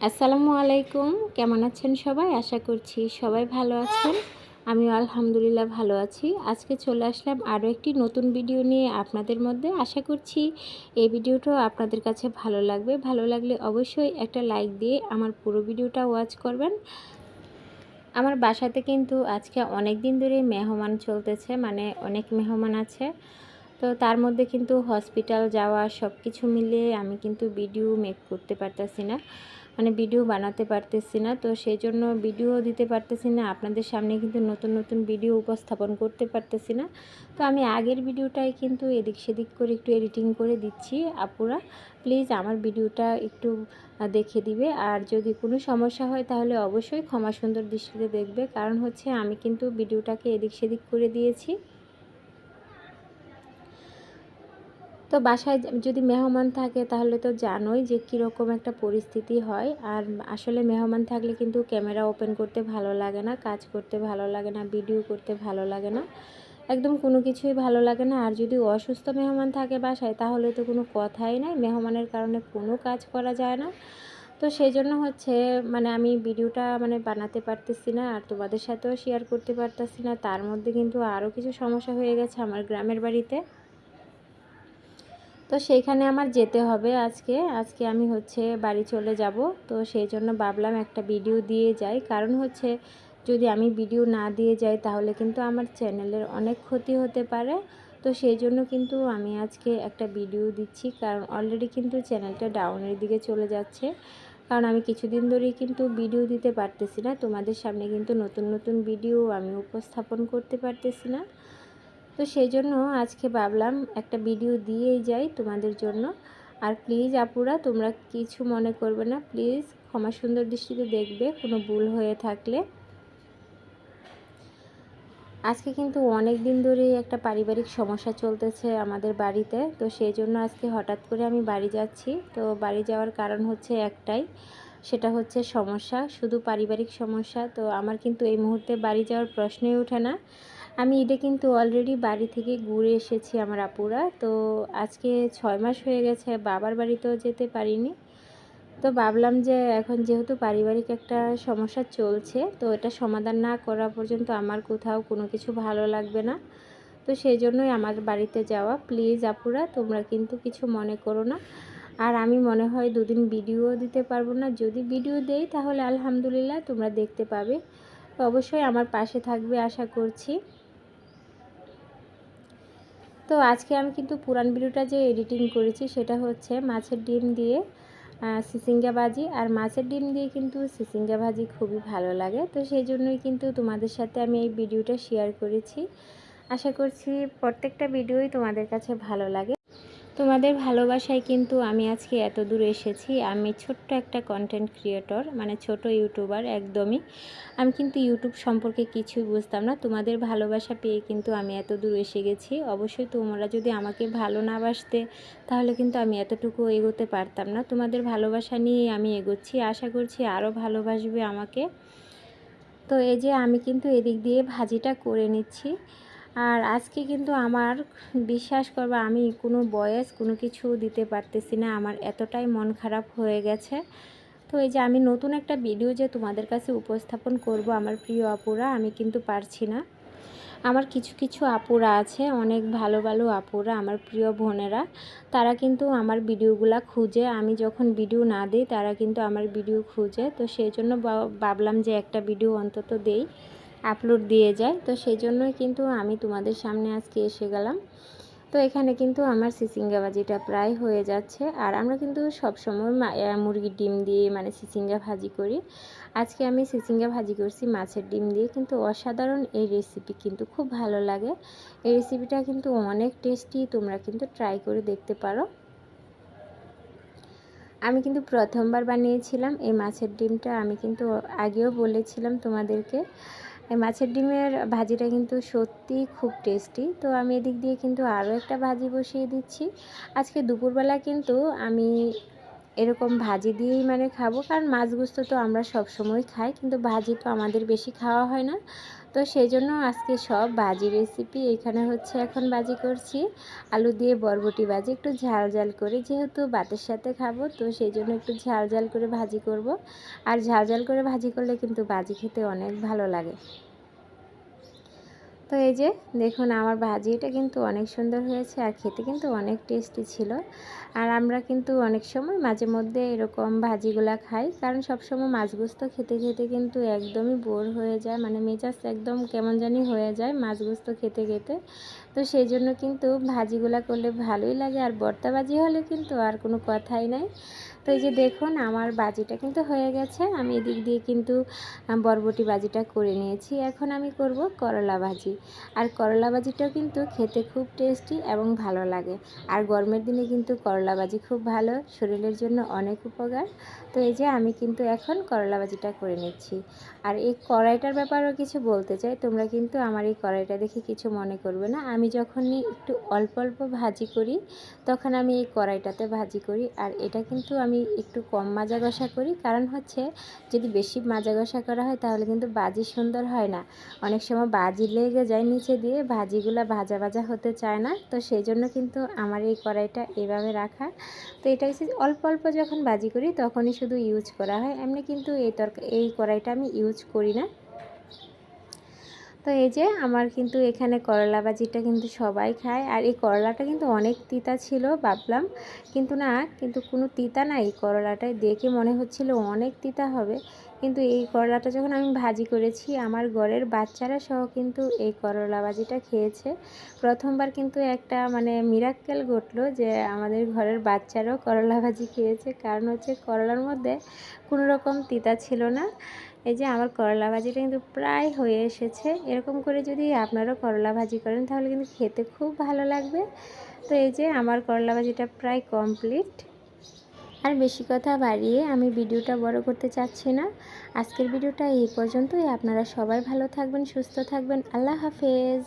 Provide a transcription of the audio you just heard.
আসসালামু আলাইকুম। কেমন আছেন সবাই? আশা করছি সবাই ভালো আছেন। আমিও আলহামদুলিল্লাহ ভালো আছি। আজকে চলে আসলাম আরও একটি নতুন ভিডিও নিয়ে আপনাদের মধ্যে। আশা করছি এই ভিডিওটাও আপনাদের কাছে ভালো লাগবে। ভালো লাগলে অবশ্যই একটা লাইক দিয়ে আমার পুরো ভিডিওটা ওয়াচ করবেন। আমার বাসাতে কিন্তু আজকে অনেক দিন ধরে মেহমান চলতেছে মানে অনেক মেহমান আছে। তো তার মধ্যে কিন্তু হসপিটাল যাওয়া সব কিছু মিলিয়ে আমি কিন্তু ভিডিও মেক করতে পারতেছি না। মানে ভিডিও বানাতে পারতেছি না। তো সেই জন্য ভিডিও দিতে পারতেছি না। আপনাদের সামনে কিন্তু নতুন নতুন ভিডিও উপস্থাপন করতে পারতেছি না। তো আমি আগের ভিডিওটাই কিন্তু এদিক সেদিক করে একটু এডিটিং করে দিচ্ছি। আপুরা প্লিজ আমার ভিডিওটা একটু দেখে দিবে। আর যদি কোনো সমস্যা হয় তাহলে অবশ্যই ক্ষমা সুন্দর দৃষ্টিতে দেখবে। কারণ হচ্ছে আমি কিন্তু ভিডিওটাকে এদিক সেদিক করে দিয়েছি। তো বাসায় যদি মেহমান থাকে তাহলে তো জানোই যে কীরকম একটা পরিস্থিতি হয়। আর আসলে মেহমান থাকলে কিন্তু ক্যামেরা ওপেন করতে ভালো লাগে না, কাজ করতে ভালো লাগে না, ভিডিও করতে ভালো লাগে না। একদম কোনো কিছুই ভালো লাগে না। আর যদি অসুস্থ মেহমান থাকে বাসায় তাহলে তো কোনো কথাই নাই। মেহমানের কারণে কোনো কাজ করা যায় না। তো সেই জন্য হচ্ছে মানে আমি ভিডিওটা মানে বানাতে পারতেছি না আর তোমাদের সাথেও শেয়ার করতে পারতেছি না। তার মধ্যে কিন্তু আরও কিছু সমস্যা হয়ে গেছে আমার গ্রামের বাড়িতে। তো সেইখানে আমার যেতে হবে আজকে। আজকে আমি হচ্ছে বাড়ি চলে যাব। তো সেই জন্য ভাবলাম একটা ভিডিও দিয়ে যাই। কারণ হচ্ছে যদি আমি ভিডিও না দিয়ে যাই তাহলে কিন্তু আমার চ্যানেলের অনেক ক্ষতি হতে পারে। তো সেই জন্য কিন্তু আমি আজকে একটা ভিডিও দিচ্ছি। কারণ অলরেডি কিন্তু চ্যানেলটা ডাউনের দিকে চলে যাচ্ছে। কারণ আমি কিছুদিন ধরেই কিন্তু ভিডিও দিতে পারতেছি না। তোমাদের সামনে কিন্তু নতুন নতুন ভিডিও আমি উপস্থাপন করতে পারতেছি না। তো সেই জন্য আজকে ভাবলাম একটা ভিডিও দিয়েই যাই তোমাদের জন্য। আর প্লিজ আপুরা, তোমরা কিছু মনে করবে না। প্লিজ ক্ষমা সুন্দর দৃষ্টিতে দেখবে, কোনো ভুল হয়ে থাকলে। আজকে কিন্তু অনেক দিন ধরেই একটা পারিবারিক সমস্যা চলতেছে আমাদের বাড়িতে। তো সেই জন্য আজকে হঠাৎ করে আমি বাড়ি যাচ্ছি। তো বাড়ি যাওয়ার কারণ হচ্ছে একটাই, সেটা হচ্ছে সমস্যা, শুধু পারিবারিক সমস্যা। তো আমার কিন্তু এই মুহূর্তে বাড়ি যাওয়ার প্রশ্নই ওঠে না। আমি ঈদে কিন্তু অলরেডি বাড়ি থেকে ঘুরে এসেছি আমার আপুরা। তো আজকে ছয় মাস হয়ে গেছে, বাবার বাড়িতেও যেতে পারিনি। তো ভাবলাম যে এখন যেহেতু পারিবারিক একটা সমস্যা চলছে, তো এটা সমাধান না করা পর্যন্ত আমার কোথাও কোনো কিছু ভালো লাগবে না। তো সেই জন্যই আমার বাড়িতে যাওয়া। প্লিজ আপুরা, তোমরা কিন্তু কিছু মনে করো না। আর আমি মনে হয় দুদিন ভিডিও দিতে পারব না। যদি ভিডিও দেই তাহলে আলহামদুলিল্লাহ তোমরা দেখতে পাবে। অবশ্যই আমার পাশে থাকবে আশা করছি। তো আজকে আমি কিন্তু পুরান ভিডিওটা যে এডিটিং করেছি সেটা হচ্ছে মাছের ডিম দিয়ে সিসিঙ্গা ভাজি। আর মাছের ডিম দিয়ে কিন্তু সিসিঙ্গা ভাজি খুবই ভালো লাগে। তো সেই জন্যই কিন্তু তোমাদের সাথে আমি এই ভিডিওটা শেয়ার করেছি। আশা করছি প্রত্যেকটা ভিডিওই তোমাদের কাছে ভালো লাগে। তোমাদের ভালোবাসায় কিন্তু আমি আজকে এত দূর এসেছি। আমি ছোট্ট একটা কন্টেন্ট ক্রিয়েটর মানে ছোট ইউটিউবার একদমই। আমি কিন্তু ইউটিউব সম্পর্কে কিছুই বুঝতাম না। তোমাদের ভালোবাসা পেয়ে কিন্তু আমি এত দূর এসে গেছি। অবশ্যই তোমরা যদি আমাকে ভালো না বাসতে, তাহলে কিন্তু আমি এতটুকু এগোতে পারতাম না। তোমাদের ভালোবাসা নিয়ে আমি এগোচ্ছি। আশা করছি আরও ভালোবাসবে আমাকে। তো এই যে আমি কিন্তু এদিক দিয়ে ভাজিটা করে নিচ্ছি। আর আজকে কিন্তু আমার বিশ্বাস করবা, আমি কোনো বয়স কোনো কিছু দিতে পারতেছি না, আমার এতটাই মন খারাপ হয়ে গেছে। তো এই যে আমি নতুন একটা ভিডিও যে তোমাদের কাছে উপস্থাপন করব আমার প্রিয় আপুরা, আমি কিন্তু পারছি না। আমার কিছু কিছু আপুরা আছে, অনেক ভালো ভালো আপুরা আমার প্রিয় বোনেরা। তারা কিন্তু আমার ভিডিওগুলা খুঁজে, আমি যখন ভিডিও না দিই, তারা কিন্তু আমার ভিডিও খুঁজে। তো সেই জন্য ভাবলাম যে একটা ভিডিও অন্তত দেই। আপলোড দিয়ে যায়। তো সেই জন্যই কিন্তু আমি তোমাদের সামনে আজকে এসে গেলাম। তো এখানে কিন্তু আমার সিসিঙ্গা ভাজিটা প্রায় হয়ে যাচ্ছে। আর আমরা কিন্তু সবসময় মুরগির ডিম দিয়ে মানে সিসিঙ্গা ভাজি করি। আজকে আমি সিসিঙ্গা ভাজি করছি মাছের ডিম দিয়ে। কিন্তু অসাধারণ এই রেসিপি কিন্তু খুব ভালো লাগে। এই রেসিপিটা কিন্তু অনেক টেস্টি তোমরা কিন্তু ট্রাই করে দেখতে পারো। আমি কিন্তু প্রথমবার বানিয়েছিলাম। এই মাছের ডিমটা আমি কিন্তু আগেও বলেছিলাম তোমাদেরকে। মাছের ডিমের ভাজিটা কিন্তু সত্যি খুব টেস্টি। তো আমি এদিক দিয়ে কিন্তু আরও একটা ভাজি বসিয়ে দিচ্ছি। আজকে দুপুরবেলা কিন্তু আমি এরকম ভাজি দিয়েই মানে খাব, কারণ মাছ গুস্ত তো আমরা সব সময় খাই, কিন্তু ভাজি তো আমাদের বেশি খাওয়া হয় না। তো সেই জন্য আজকে সব বাজি রেসিপি এখানে হচ্ছে এখন বাজি করছি। আলু দিয়ে বরবটি ভাজি একটু ঝাল ঝাল করে। যেহেতু বাতের সাথে খাব, তো সেই জন্য একটু ঝাল ঝাল করে ভাজি করব। আর ঝাল ঝাল করে ভাজি করলে কিন্তু বাজি খেতে অনেক ভালো লাগে। তো এই যে দেখুন, আমার ভাজিটা কিন্তু অনেক সুন্দর হয়েছে আর খেতে কিন্তু অনেক টেস্টি ছিল। আর আমরা কিন্তু অনেক সময় মাঝে মধ্যে এরকম ভাজিগুলা খাই, কারণ সবসময় মাছ গোস্ত খেতে খেতে কিন্তু একদমই বোর হয়ে যায় মানে মেজাজ একদম কেমন জানি হয়ে যায় মাছ গোস্ত খেতে খেতে। তো সেই জন্য কিন্তু ভাজিগুলা করলে ভালোই লাগে, আর বর্তা ভাজি হলে কিন্তু আর কোনো কথাই নাই। তো এই যে দেখুন, আমার বাজিটা কিন্তু হয়ে গেছে। আমি এদিক দিয়ে কিন্তু বরবটি বাজিটা করে নিয়েছি। এখন আমি করব করলা ভাজি। আর করলা ভাজিটাও কিন্তু খেতে খুব টেস্টি এবং ভালো লাগে। আর গরমের দিনে কিন্তু করলা ভাজি খুব ভালো, শরীরের জন্য অনেক উপকার। তো এই যে আমি কিন্তু এখন করলা ভাজিটা করে নিচ্ছি। আর এই কড়াইটার ব্যাপারেও কিছু বলতে চাই। তোমরা কিন্তু আমার এই কড়াইটা দেখে কিছু মনে করবে না। আমি যখনই একটু অল্প অল্প ভাজি করি, তখন আমি এই কড়াইটাতে ভাজি করি। আর এটা কিন্তু আমি একটু কম মাজা ঘষা করি। কারণ হচ্ছে, যদি বেশি মাজা ঘষা করা হয়, তাহলে কিন্তু বাজি সুন্দর হয় না। অনেক সময় বাজি লেগে যায় নিচে দিয়ে ভাজিগুলো ভাজা ভাজা হতে চায় না। তো সেই জন্য কিন্তু আমার এই কড়াইটা এভাবে রাখা। তো এটা হচ্ছে অল্প অল্প যখন বাজি করি, তখনই শুধু ইউজ করা হয়। এমনি কিন্তু এই তরকা, এই কড়াইটা আমি ইউজ করি না। তো এই যে আমার কিন্তু এখানে করলা ভাজিটা কিন্তু সবাই খায়। আর এই করলাটা কিন্তু অনেক তিতা ছিল ভাবলাম। কিন্তু না, কিন্তু কোনো তিতা নাই করলাটায়। দেখে মনে হচ্ছিল অনেক তিতা হবে। কিন্তু এই করলাটা যখন আমি ভাজি করেছি, আমার ঘরের বাচ্চারা সহ কিন্তু এই করলা ভাজিটা খেয়েছে। প্রথমবার কিন্তু একটা মানে মিরাক্কেল ঘটলো যে আমাদের ঘরের বাচ্চারাও করলা ভাজি খেয়েছে। কারণ হচ্ছে করলার মধ্যে কোনো রকম তিতা ছিল না। এই যে আমার করলা ভাজিটা কিন্তু প্রায় হয়ে এসেছে। এরকম করে যদি আপনারাও করলা ভাজি করেন, তাহলে কিন্তু খেতে খুব ভালো লাগবে। তো এই যে আমার করলা ভাজিটা প্রায় কমপ্লিট আর বেশি কথা বাড়িয়ে আমি ভিডিওটা বড় করতে চাচ্ছি না। আজকের ভিডিওটা এই পর্যন্তই। আপনারা সবাই ভালো থাকবেন, সুস্থ থাকবেন। আল্লাহ হাফেজ।